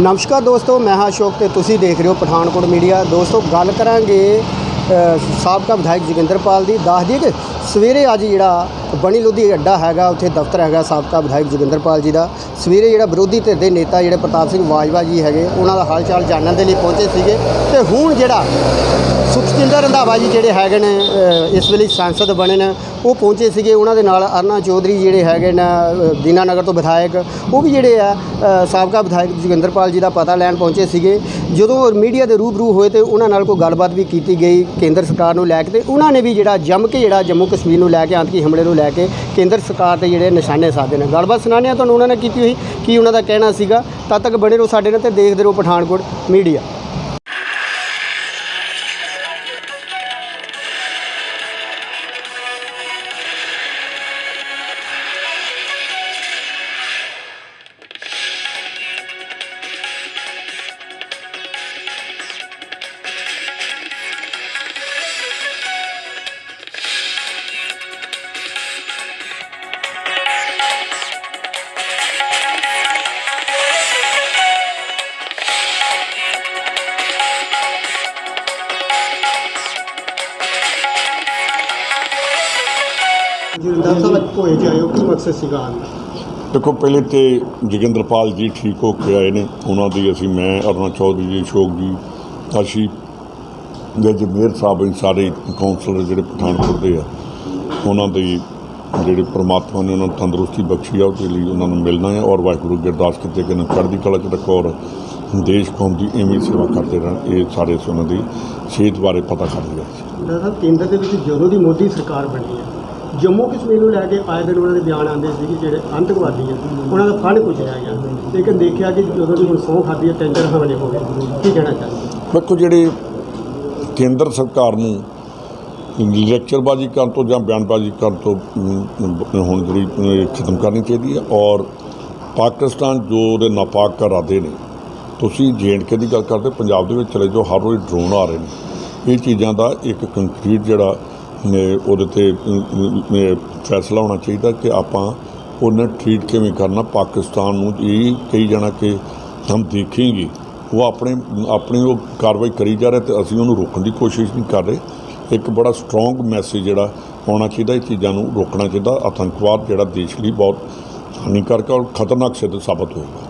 ਨਮਸਕਾਰ ਦੋਸਤੋ, ਮੈਂ ਹਾਂ ਅਸ਼ੋਕ ਤੇ ਤੁਸੀਂ ਦੇਖ ਰਹੇ ਹੋ ਪਠਾਨਕੋਟ ਮੀਡੀਆ। ਦੋਸਤੋ, ਗੱਲ ਕਰਾਂਗੇ ਸਾਬਕਾ ਵਿਧਾਇਕ ਜੋਗਿੰਦਰਪਾਲ ਦੀ। ਦੱਸ ਦਈਏ ਕਿ ਸਵੇਰੇ ਅੱਜ ਜਿਹੜਾ ਬਣੀ ਲੋਧੀ ਅੱਡਾ ਹੈਗਾ, ਉੱਥੇ ਦਫ਼ਤਰ ਹੈਗਾ ਸਾਬਕਾ ਵਿਧਾਇਕ ਜੋਗਿੰਦਰਪਾਲ ਜੀ ਦਾ। ਸਵੇਰੇ ਜਿਹੜਾ ਵਿਰੋਧੀ ਧਿਰ ਦੇ ਨੇਤਾ ਜਿਹੜੇ ਪ੍ਰਤਾਪ ਸਿੰਘ ਬਾਜਵਾ ਜੀ ਹੈਗੇ, ਉਹਨਾਂ ਦਾ ਹਾਲ ਚਾਲ ਜਾਣਨ ਦੇ ਲਈ ਪਹੁੰਚੇ ਸੀਗੇ। ਤੇ ਹੁਣ ਜਿਹੜਾ ਸੁਖਜਿੰਦਰ ਰੰਧਾਵਾ ਜੀ ਜਿਹੜੇ ਹੈਗੇ ਨੇ ਇਸ ਵੇਲੇ ਸੰਸਦ ਬਣੇ ਨੇ, ਉਹ ਪਹੁੰਚੇ ਸੀਗੇ। ਉਹਨਾਂ ਦੇ ਨਾਲ ਅਰਨਾ ਚੌਧਰੀ ਜਿਹੜੇ ਹੈਗੇ ਨੇ ਦੀਨਾਨਗਰ ਤੋਂ ਵਿਧਾਇਕ, ਉਹ ਵੀ ਜਿਹੜੇ ਆ ਸਾਬਕਾ ਵਿਧਾਇਕ ਜੋਗਿੰਦਰਪਾਲ ਜੀ ਦਾ ਪਤਾ ਲੈਣ ਪਹੁੰਚੇ ਸੀਗੇ। ਜਦੋਂ ਮੀਡੀਆ ਦੇ ਰੂਬਰੂ ਹੋਏ ਤੇ ਉਹਨਾਂ ਨਾਲ ਕੋਈ ਗੱਲਬਾਤ ਵੀ ਕੀਤੀ ਗਈ, ਕੇਂਦਰ ਸਰਕਾਰ ਨੂੰ ਲੈ ਕੇ, ਤੇ ਉਹਨਾਂ ਨੇ ਵੀ ਜਿਹੜਾ ਜੰਮ ਕੇ ਜਿਹੜਾ ਜੰਮੂ ਕਸ਼ਮੀਰ ਨੂੰ ਲੈ ਕੇ ਆਤੰਕੀ ਹਮਲੇ ਨੂੰ ਲੈ ਕੇ ਕੇਂਦਰ ਸਰਕਾਰ ਦੇ ਜਿਹੜੇ ਨਿਸ਼ਾਨੇ ਸਾਧੇ ਨੇ। ਗੱਲਬਾਤ ਸੁਣਾਉਂਦੇ ਹਾਂ, ਤੁਹਾਨੂੰ ਉਹਨਾਂ ਨੇ ਕੀਤੀ ਹੋਈ, ਕੀ ਉਹਨਾਂ ਦਾ ਕਹਿਣਾ ਸੀਗਾ? ਤਦ ਤੱਕ ਬਣੇ ਰਹੋ ਸਾਡੇ ਨਾਲ ਤੇ ਦੇਖਦੇ ਰਹੋ ਪਠਾਨਕੋਟ ਮੀਡੀਆ। ਜੋਗਿੰਦਰ ਸਾਹਿਬ ਭੋਏ ਜਾਇਓ ਕੀ ਮਕਸਦ ਸੀਗਾ ਦੇਖੋ, ਪਹਿਲੇ ਤੇ ਜੋਗਿੰਦਰਪਾਲ ਜੀ ਠੀਕ ਹੋ ਕੇ ਆਏ ਨੇ। ਉਹਨਾਂ ਦੀ ਅਸੀਂ, ਮੈਂ, ਅਰੁਣਾ ਚੌਧਰੀ ਜੀ, ਅਸ਼ੋਕ ਜੀ ਕਾਸ਼ੀ ਦੇ ਜਮੇਰ ਸਾਹਿਬ ਇਹ ਸਾਰੇ ਕਾਉਂਸਲਰ ਜਿਹੜੇ ਪਠਾਨਕੋਟ ਦੇ ਆ, ਉਹਨਾਂ ਦੀ ਜਿਹੜੇ ਪ੍ਰਮਾਤਮਾ ਨੇ ਉਹਨਾਂ ਨੂੰ ਤੰਦਰੁਸਤੀ ਬਖਸ਼ੀ ਆ, ਉਹਦੇ ਲਈ ਉਹਨਾਂ ਨੂੰ ਮਿਲਣਾ ਹੈ ਔਰ ਵਾਹਿਗੁਰੂ ਅੱਗੇ ਅਰਦਾਸ ਕੀਤੇ ਕਿ ਇਹਨਾਂ ਨੂੰ ਚੜ੍ਹਦੀ ਕਲਾ ਚ ਰੱਖੋ ਔਰ ਦੇਸ਼, ਕੌਮ ਦੀ ਇਵੇਂ ਸੇਵਾ ਕਰਦੇ ਰਹਿਣ। ਇਹ ਸਾਰੇ ਅਸੀਂ ਉਹਨਾਂ ਦੀ ਸਿਹਤ ਬਾਰੇ ਪਤਾ ਕਰ ਲਿਆ। ਸੀ ਕੇਂਦਰ ਦੇ ਵਿੱਚ ਜਦੋਂ ਦੀ ਮੋਦੀ ਸਰਕਾਰ ਬਣੀ ਹੈ ਜੰਮੂ ਕਸ਼ਮੀਰ ਨੂੰ ਲੈ ਕੇ ਆਏ ਦਿਨ ਉਹਨਾਂ ਦੇ ਬਿਆਨ ਆਉਂਦੇ ਸੀ ਕਿ ਜਿਹੜੇ ਅੰਤਕਵਾਦੀ ਆ। ਉਹਨਾਂ ਦਾ ਫੰਡ ਕੁਝ ਗਿਆ ਲੇਕਿਨ ਦੇਖਿਆ ਕਿ ਜਦੋਂ ਦੀ ਹੁਣ ਸਹੁੰ ਖਾਦੀ ਹੈ ਟੈਂਡਰ ਹਮਲੇ ਹੋ ਗਏ। ਕੀ ਕਹਿਣਾ ਚਾਹੁੰਦੇ ਵੇਖੋ ਜਿਹੜੇ ਕੇਂਦਰ ਸਰਕਾਰ ਨੂੰ ਲੈਕਚਰਬਾਜ਼ੀ ਕਰਨ ਤੋਂ ਜਾਂ ਬਿਆਨਬਾਜ਼ੀ ਕਰਨ ਤੋਂ ਹੁਣ ਜਿਹੜੀ ਖਤਮ ਕਰਨੀ ਚਾਹੀਦੀ ਹੈ ਔਰ ਪਾਕਿਸਤਾਨ ਜੋ ਉਹਦੇ ਨਾਪਾਕ ਕਰਾਦੇ ਨੇ, ਤੁਸੀਂ ਕੇ ਦੀ ਗੱਲ ਕਰਦੇ, ਪੰਜਾਬ ਦੇ ਵਿੱਚ ਚਲੇ ਜਾਓ, ਹਰ ਰੋਜ਼ ਡਰੋਨ ਆ ਰਹੇ ਨੇ। ਇਹ ਚੀਜ਼ਾਂ ਦਾ ਇੱਕ ਕੰਕਰੀਟ ਜਿਹੜਾ ਉਹਦੇ ਤੇ ਫੈਸਲਾ ਹੋਣਾ ਚਾਹੀਦਾ ਕਿ ਆਪਾਂ ਉਹਨਾਂ ਟ੍ਰੀਟ ਕਿਵੇਂ ਕਰਨਾ। ਪਾਕਿਸਤਾਨ ਨੂੰ ਇਹ ਕਹੀ ਜਾਣਾ ਕਿ ਹਮ ਦੇਖेंगे ਉਹ ਆਪਣੇ, ਆਪਣੀ ਉਹ ਕਾਰਵਾਈ ਕਰੀ ਜਾ ਰਿਹਾ ਤੇ ਅਸੀਂ ਉਹਨੂੰ ਰੋਕਣ ਦੀ ਕੋਸ਼ਿਸ਼ ਨਹੀਂ ਕਰ ਰਹੇ। ਇੱਕ ਬੜਾ ਸਟਰੋਂਗ ਮੈਸੇਜ ਜਿਹੜਾ ਆਉਣਾ ਚਾਹੀਦਾ, ਇਹ ਚੀਜ਼ਾਂ ਨੂੰ ਰੋਕਣਾ ਚਾਹੀਦਾ। ਆਤੰਕਵਾਦ ਜਿਹੜਾ ਦੇਸ਼ ਲਈ ਬਹੁਤ ਹਾਨੀਕਾਰਕ ਔਰ ਖਤਰਨਾਕ ਸਿੱਧ ਸਾਬਤ ਹੋਏਗਾ।